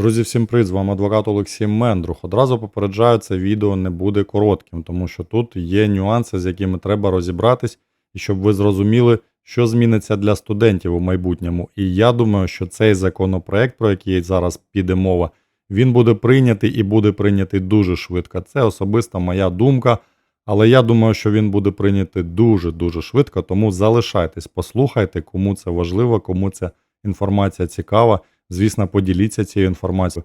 Друзі, всім привіт! З вами адвокат Олексій Мендрух. Одразу попереджаю, це відео не буде коротким, тому що тут є нюанси, з якими треба розібратись, і щоб ви зрозуміли, що зміниться для студентів у майбутньому. І я думаю, що цей законопроект, про який зараз піде мова, він буде прийнятий і буде прийнятий дуже швидко. Це особиста моя думка. Але я думаю, що він буде прийнятий дуже-дуже швидко, тому залишайтесь, послухайте, кому це важливо, кому ця інформація цікава. Звісно, поділіться цією інформацією.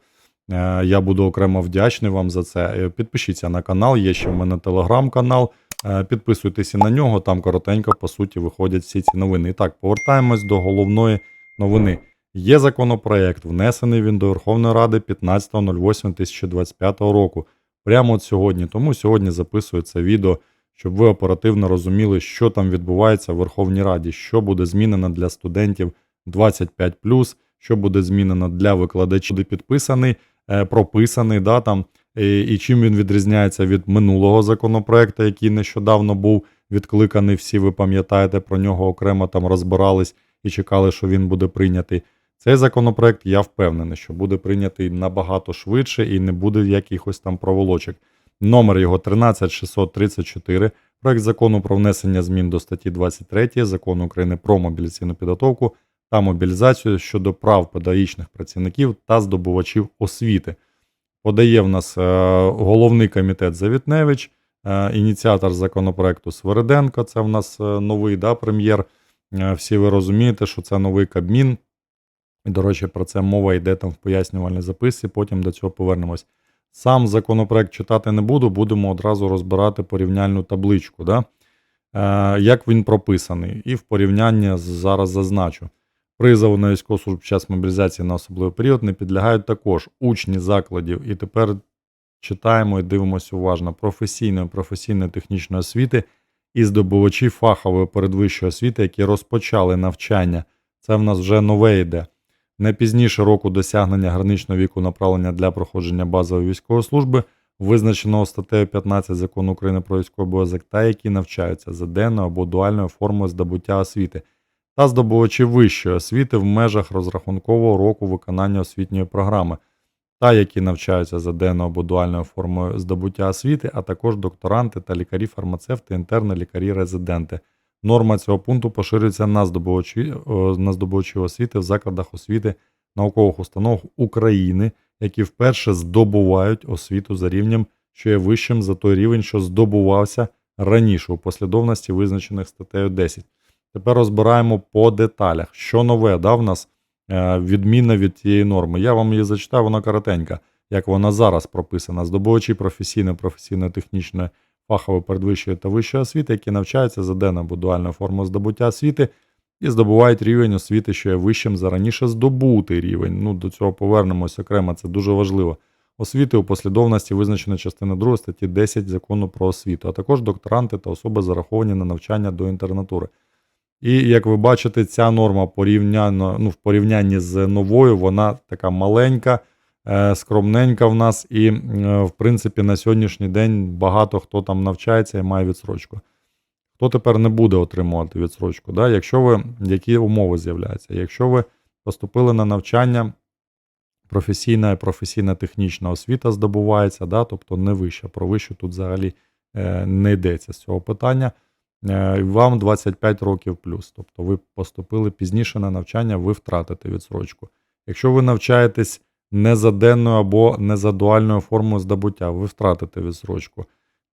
Е, Я буду окремо вдячний вам за це. Е, Підпишіться на канал, є ще в мене телеграм-канал. Е, Підписуйтесь на нього, там коротенько, по суті, виходять всі ці новини. І так, повертаємось до головної новини. Є законопроект, внесений він до Верховної Ради 15.08.2025 року. Прямо от сьогодні. Тому сьогодні записую це відео, щоб ви оперативно розуміли, що там відбувається в Верховній Раді, що буде змінено для студентів 25+, що буде змінено для викладачів, буде підписаний, е, прописаний, да, там, і, і чим він відрізняється від минулого законопроекту, який нещодавно був відкликаний. Всі ви пам'ятаєте про нього окремо там розбирались і чекали, що він буде прийнятий. Цей законопроект, я впевнений, що буде прийнятий набагато швидше і не буде якихось там проволочок. Номер його 13634, проект закону про внесення змін до статті 23 закону України про мобілізаційну підготовку та мобілізацію щодо прав педагогічних працівників та здобувачів освіти. Подає в нас е, головний комітет Завітневич, е, ініціатор законопроекту Свериденко. Це в нас е, новий да, прем'єр. Всі ви розумієте, що це новий Кабмін. І, до речі, про це мова йде там в пояснювальній записці, потім до цього повернемось. Сам законопроект читати не буду, будемо одразу розбирати порівняльну табличку. Да? Е, як він прописаний, і в порівнянні зараз зазначу. Призову на військову службу під час мобілізації на особливий період не підлягають також учні закладів. І тепер читаємо і дивимося уважно професійної, професійної технічної освіти і здобувачі фахової передвищої освіти, які розпочали навчання. Це в нас вже нове йде. Не пізніше року досягнення граничного віку направлення для проходження базової військової служби, визначеного статтею 15 закону України про військовий обов'язок, та які навчаються за денною або дуальною формою здобуття освіти, та здобувачі вищої освіти в межах розрахункового року виконання освітньої програми, та які навчаються за денною або дуальною формою здобуття освіти, а також докторанти та лікарі-фармацевти, інтерни, лікарі-резиденти. Норма цього пункту поширюється на здобувачі, на здобувачів освіти в закладах освіти наукових установ України, які вперше здобувають освіту за рівнем, що є вищим за той рівень, що здобувався раніше у послідовності, визначених статтею 10. Тепер розбираємо по деталях, що нове да, в нас е, відмінна від цієї норми. Я вам її зачитаю, вона коротенька, як вона зараз прописана. Здобувачі професійної, професійно-технічної, фахової передвищої та вищої освіти, які навчаються за денною або дуальною формою здобуття освіти і здобувають рівень освіти, що є вищим за раніше здобутий рівень. Ну, до цього повернемось окремо, це дуже важливо. Освіти у послідовності визначено частина 2 статті 10 закону про освіту, а також докторанти та особи зараховані на навчання до інтернатури. І як ви бачите, ця норма порівняно, ну, в порівнянні з новою, вона така маленька, е, скромненька в нас, і, е, в принципі, на сьогоднішній день багато хто там навчається і має відсрочку. Хто тепер не буде отримувати відсрочку? Да? Якщо ви, які умови з'являються? Якщо ви поступили на навчання, професійна і професійна-технічна освіта здобувається, да? тобто не вища, про вищу тут взагалі е, не йдеться з цього питання. Е, Вам 25 років плюс. Тобто ви поступили пізніше на навчання, ви втратите відсрочку. Якщо ви навчаєтесь не за денною або не за дуальною формою здобуття, ви втратите відсрочку.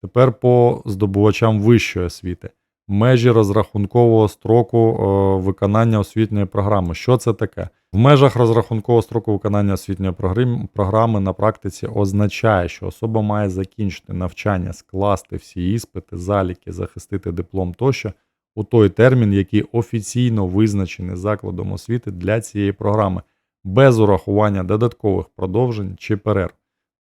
Тепер по здобувачам вищої освіти. Межі розрахункового строку е, виконання освітньої програми. Що це таке? В межах розрахункового строку виконання освітньої програм- програми на практиці означає, що особа має закінчити навчання, скласти всі іспити, заліки, захистити диплом тощо у той термін, який офіційно визначений закладом освіти для цієї програми, без урахування додаткових продовжень чи перерв.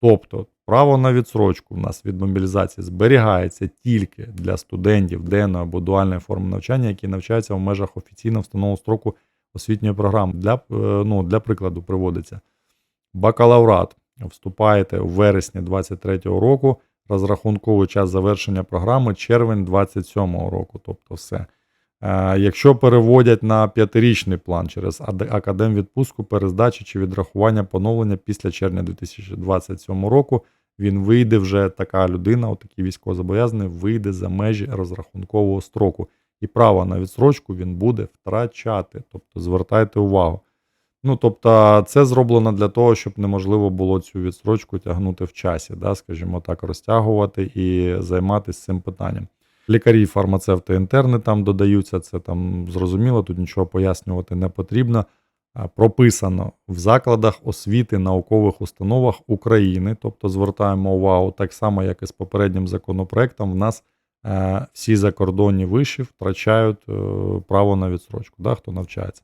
Тобто право на відсрочку в нас від мобілізації зберігається тільки для студентів денної або дуальної форми навчання, які навчаються в межах офіційно встановленого строку освітньої програми. Для, е, ну, для прикладу приводиться бакалаврат. Вступаєте в вересні 23-го року, розрахунковий час завершення програми червень 27-го року. Тобто все. Е, Якщо переводять на п'ятирічний план через ад- академвідпустку, перездачі чи відрахування поновлення після червня 2027 року, він вийде вже така людина, отакий військовозобов'язаний, вийде за межі розрахункового строку. І право на відсрочку він буде втрачати. Тобто звертайте увагу. Ну, тобто, це зроблено для того, щоб неможливо було цю відсрочку тягнути в часі, да, скажімо так, розтягувати і займатися цим питанням. Лікарі, фармацевти, інтерни там додаються, це там зрозуміло, тут нічого пояснювати не потрібно. Прописано в закладах освіти наукових установах України, тобто звертаємо увагу, так само, як і з попереднім законопроектом, в нас е, всі закордонні виші втрачають е, право на відсрочку, да, хто навчається.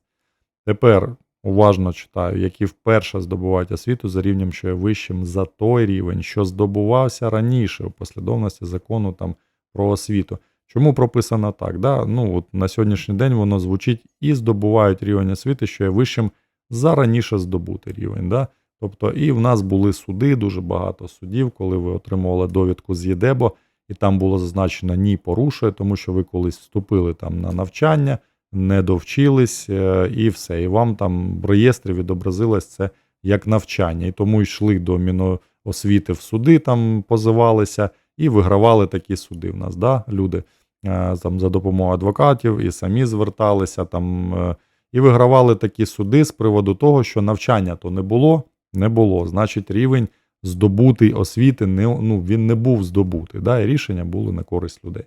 Тепер уважно читаю, які вперше здобувають освіту за рівнем, що є вищим за той рівень, що здобувався раніше у послідовності закону там про освіту. Чому прописано так? Да? Ну, от на сьогоднішній день воно звучить і здобувають рівень освіти, що є вищим за раніше здобутий рівень. Да? Тобто, і в нас були суди, дуже багато судів, коли ви отримували довідку з ЄДЕБО, і там було зазначено ні порушує, тому що ви колись вступили там на навчання, не довчились, е, і все. І вам там в реєстрі відобразилось це як навчання. І тому йшли до Міносвіти в суди, там позивалися і вигравали такі суди. В нас да, люди е, там за допомогою адвокатів і самі зверталися там. е, І вигравали такі суди з приводу того, що навчання то не було, не було. Значить, рівень здобутий освіти не, ну, він не був здобутий. Да, і рішення були на користь людей.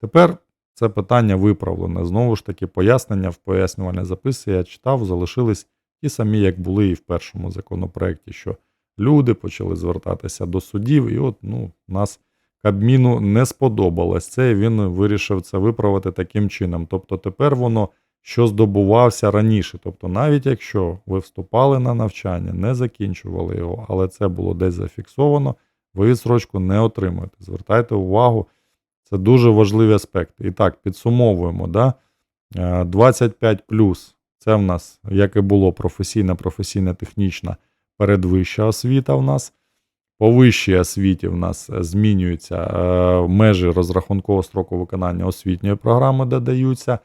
Тепер це питання виправлене. Знову ж таки, пояснення в пояснювальній записці я читав, залишились ті самі, як були і в першому законопроекті, що люди почали звертатися до судів, і от ну, нас Кабміну не сподобалось це, і він вирішив це виправити таким чином. Тобто тепер воно що здобувався раніше. Тобто, навіть якщо ви вступали на навчання, не закінчували його, але це було десь зафіксовано, ви відсрочку не отримуєте. Звертайте увагу, це дуже важливі аспекти. І так, підсумовуємо. Да? Е, 25 це в нас, як і було, професійна, професійна, технічна, передвища освіта в нас. По вищій освіті в нас е, змінюються е, межі розрахункового строку виконання освітньої програми, додаються.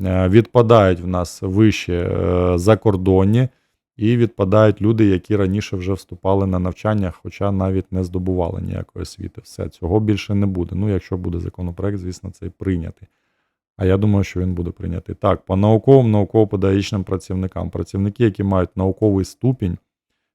Е, Відпадають в нас вищі е, закордонні, і відпадають люди, які раніше вже вступали на навчання, хоча навіть не здобували ніякої освіти. Все, цього більше не буде. Ну, якщо буде законопроект, звісно, цей прийнятий. А я думаю, що він буде прийнятий. Так, по науковим, науково-педагогічним працівникам. Працівники, які мають науковий ступінь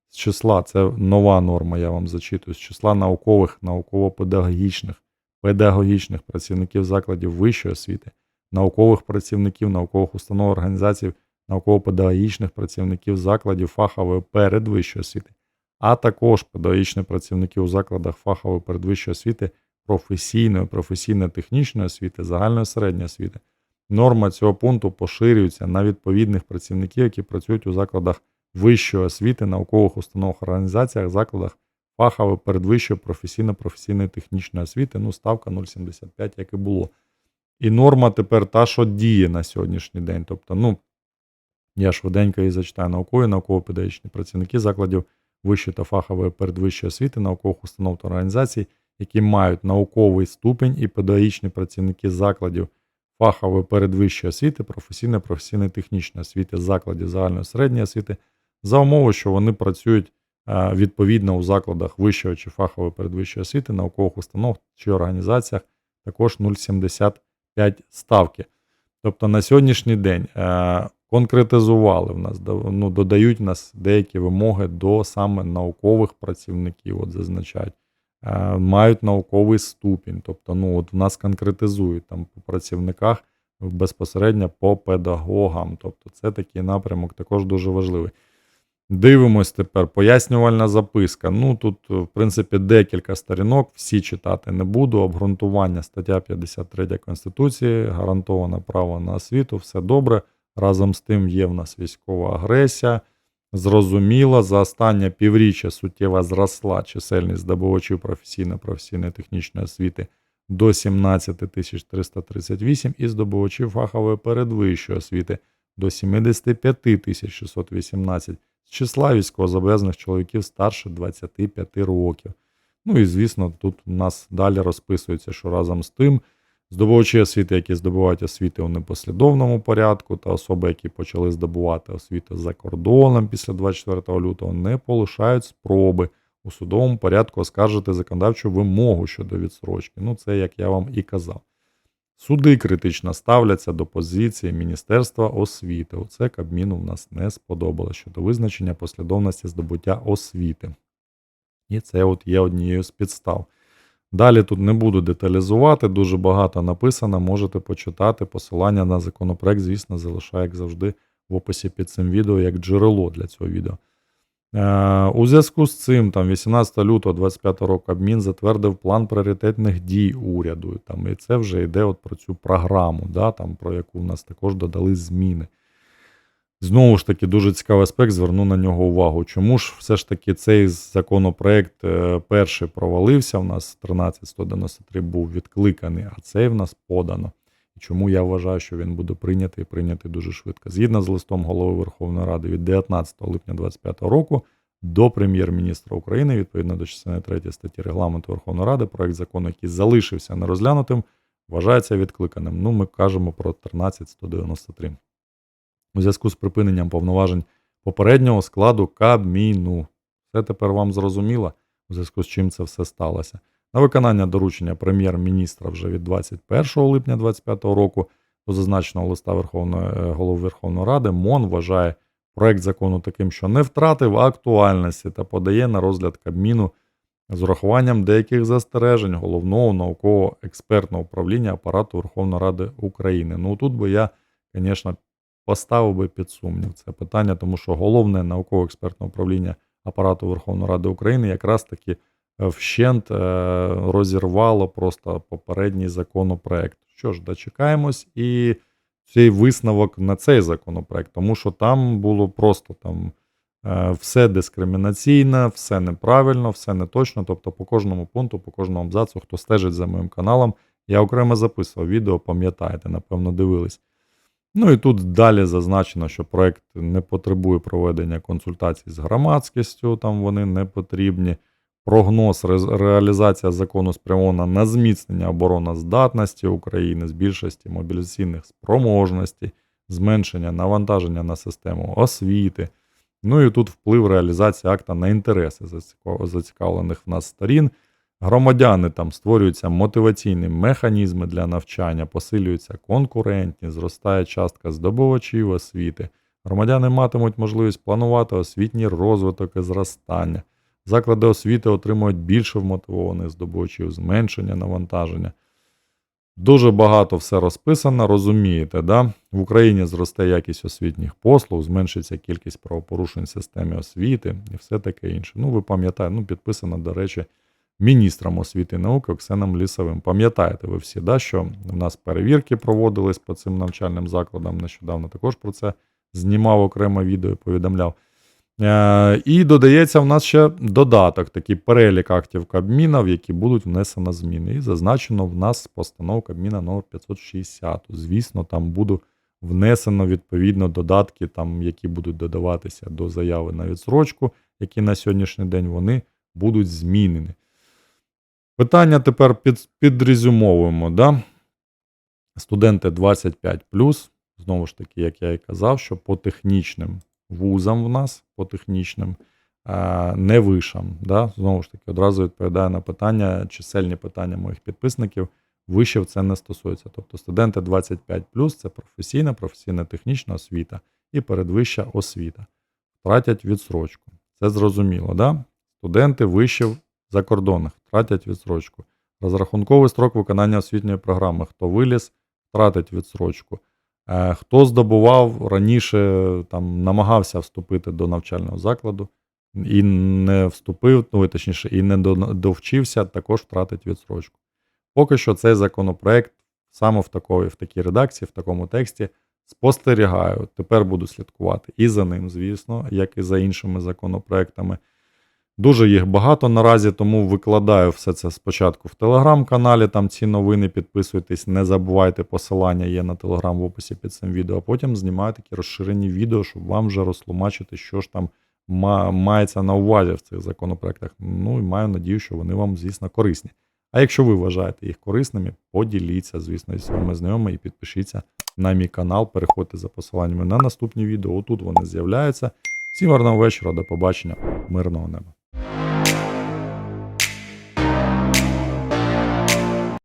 з числа, це нова норма, я вам зачитую, з числа наукових, науково-педагогічних, педагогічних працівників закладів вищої освіти, наукових працівників, наукових установ організацій, науково-педагогічних працівників закладів фахової передвищої освіти, а також педагогічних працівників у закладах фахової передвищої освіти, професійної, професійно-технічної освіти, загальної середньої освіти. Норма цього пункту поширюється на відповідних працівників, які працюють у закладах вищої освіти, наукових установах, організаціях, закладах фахової передвищої професійно-професійної технічної освіти. Ну, ставка 0,75, як і було. І норма тепер та, що діє на сьогоднішній день. Тобто, ну, я швиденько її зачитаю наукові, науково-педагогічні працівники закладів вищої та фахової передвищої освіти, наукових установ та організацій, які мають науковий ступень і педагогічні працівники закладів фахової передвищої освіти, професійної, професійної технічної освіти, закладів загальної середньої освіти, за умови, що вони працюють е, відповідно у закладах вищої чи фахової передвищої освіти, наукових установ чи організаціях також 0,75 ставки. Тобто на сьогоднішній день е, конкретизували в нас, ну, додають в нас деякі вимоги до саме наукових працівників, от зазначають, е, мають науковий ступінь. Тобто, ну, от в нас конкретизують там по працівниках безпосередньо по педагогам. Тобто, це такий напрямок також дуже важливий. Дивимось тепер. Пояснювальна записка. Ну тут, в принципі, декілька сторінок, всі читати не буду. Обґрунтування стаття 53 Конституції, гарантоване право на освіту, все добре. Разом з тим є в нас військова агресія. Зрозуміло, за останнє півріччя суттєво зросла чисельність здобувачів професійно-професійної технічної освіти до 17 338 і здобувачів фахової передвищої освіти до 75 618 числа військовозобов'язаних чоловіків старше 25 років. Ну і звісно, тут у нас далі розписується, що разом з тим Здобувачі освіти, які здобувають освіти у непослідовному порядку, та особи, які почали здобувати освіту за кордоном після 24 лютого, не полишають спроби у судовому порядку оскаржити законодавчу вимогу щодо відсрочки. Ну, це як я вам і казав. Суди критично ставляться до позиції Міністерства освіти. Оце Кабміну в нас не сподобалося щодо визначення послідовності здобуття освіти. І це от є однією з підстав. Далі тут не буду деталізувати, дуже багато написано. Можете почитати. Посилання на законопроект, звісно, залишаю, як завжди, в описі під цим відео як джерело для цього відео. Е, У зв'язку з цим, там 18 лютого 25 року Кабмін затвердив план пріоритетних дій уряду. Там, і це вже йде от про цю програму, да, там, про яку в нас також додали зміни. Знову ж таки, дуже цікавий аспект, зверну на нього увагу. Чому ж все ж таки цей законопроект е, перший провалився? У нас 13193 був відкликаний, а цей в нас подано. Чому я вважаю, що він буде прийнятий і прийнятий дуже швидко. Згідно з листом голови Верховної Ради від 19 липня 2025 року до прем'єр-міністра України, відповідно до частини 3 статті Регламенту Верховної Ради, проект закону, який залишився нерозглянутим, вважається відкликаним. Ну, ми кажемо про 13193 у зв'язку з припиненням повноважень попереднього складу Кабміну. Це тепер вам зрозуміло, у зв'язку з чим це все сталося. На виконання доручення прем'єр-міністра вже від 21 липня 2025 року до зазначеного листа Верховної е, голови Верховної Ради МОН вважає проект закону таким, що не втратив актуальності та подає на розгляд Кабміну з урахуванням деяких застережень головного науково-експертного управління апарату Верховної Ради України. Ну тут би я, звісно, поставив би під сумнів це питання, тому що головне науково-експертне управління апарату Верховної Ради України якраз таки вщент е, розірвало просто попередній законопроект. Що ж, дочекаємось і цей висновок на цей законопроект, тому що там було просто там е, все дискримінаційне, все неправильно, все не точно. Тобто, по кожному пункту, по кожному абзацу, хто стежить за моїм каналом, я окремо записував відео, пам'ятаєте, напевно, дивились. Ну і тут далі зазначено, що проект не потребує проведення консультацій з громадськістю, там вони не потрібні. Прогноз, реалізація закону спрямована на зміцнення обороноздатності України, з більшості мобілізаційних спроможностей, зменшення навантаження на систему освіти. Ну і тут вплив реалізації акта на інтереси зацікавлених в нас сторін. Громадяни там створюються мотиваційні механізми для навчання, посилюється конкурентність, зростає частка здобувачів освіти. Громадяни матимуть можливість планувати освітній розвиток і зростання. Заклади освіти отримують більше вмотивованих здобувачів, зменшення навантаження. Дуже багато все розписано, розумієте, да? в Україні зросте якість освітніх послуг, зменшиться кількість правопорушень в системі освіти і все таке інше. Ну, ви пам'ятаєте, ну, підписано, до речі, міністром освіти і науки Оксаном Лісовим. Пам'ятаєте ви всі, да, що в нас перевірки проводились по цим навчальним закладам. Нещодавно також про це знімав окремо відео і повідомляв. Е, І додається в нас ще додаток, такий перелік актів Кабміна, в які будуть внесено зміни. І зазначено в нас постанова Кабміна номер 560. Звісно, там буде внесено відповідно додатки, там, які будуть додаватися до заяви на відсрочку, які на сьогоднішній день вони будуть змінені. Питання тепер під, підрезюмовуємо. Да? Студенти 25, знову ж таки, як я і казав, що по технічним вузам в нас, по технічним, е, не вишам. Да? Знову ж таки, одразу відповідаю на питання, чисельні питання моїх підписників. Вишів це не стосується. Тобто студенти 25 це професійна, професійна технічна освіта і передвища освіта. Втратять відсрочку. Це зрозуміло, да? Студенти вишів закордонних втратять відсрочку. Розрахунковий строк виконання освітньої програми. Хто виліз, втратить відсрочку. Е, Хто здобував раніше, там намагався вступити до навчального закладу і не вступив, ну точніше, і не довчився, також втратить відсрочку. Поки що цей законопроект саме в такої, в такій редакції, в такому тексті спостерігаю. Тепер буду слідкувати і за ним, звісно, як і за іншими законопроектами. Дуже їх багато наразі, тому викладаю все це спочатку в телеграм-каналі. Там ці новини підписуйтесь, не забувайте, посилання є на телеграм в описі під цим відео. А потім знімаю такі розширені відео, щоб вам вже розтлумачити, що ж там мається на увазі в цих законопроектах. Ну і маю надію, що вони вам, звісно, корисні. А якщо ви вважаєте їх корисними, поділіться, звісно, зі своїми знайомими і підпишіться на мій канал. Переходьте за посиланнями на наступні відео. Отут вони з'являються. Всім гарного вечора, до побачення, мирного неба.